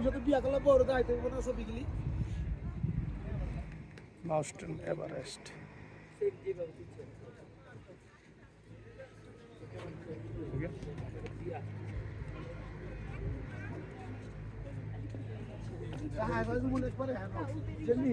ভবিষ্যতে বিয়া করলে বড় দায়িত্ব হবে না ছবি গেলি মাউস্টেন এভারেস্ট হ্যাঁ মনে করে হ্যাঁ জেনি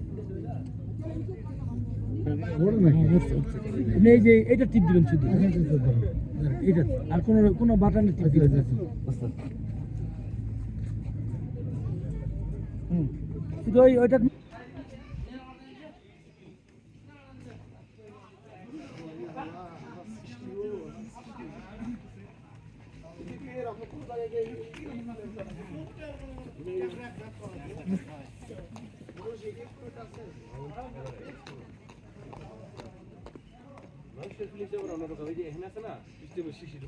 আপনি যে এটা টিপ দিবেন শুধু। এটা আর কোনো কোনো বাটনে টিপ দিবেন। হুম। শুধু ওই, ওইটা মানুষের ফিলিংসটা আবার অন্যরকম যে এখানে আছে না শিশির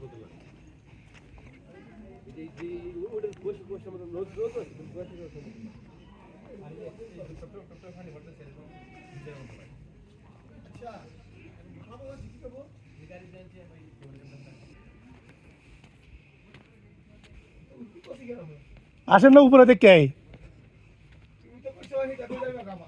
আসেন না উপরে দেখে আই তুমি তো কইছো আমি দেখো যাবে কামা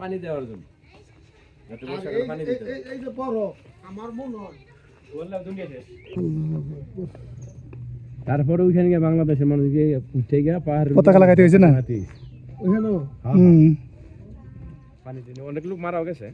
পানি দেওয়ার জন্য। যাতে বর্ষাকালে পানি দিতে এই- এই যে বড় আমার মনে হয়। বললাম দুনিয়া শেষ। তারপরে ওইখানে গিয়ে বাংলাদেশের মানুষ গিয়ে উঠে গিয়ে পাহাড় পতাকা লাগাইতে হয়েছে না? পানি দিনে অনেক লোক মারাও গেছে।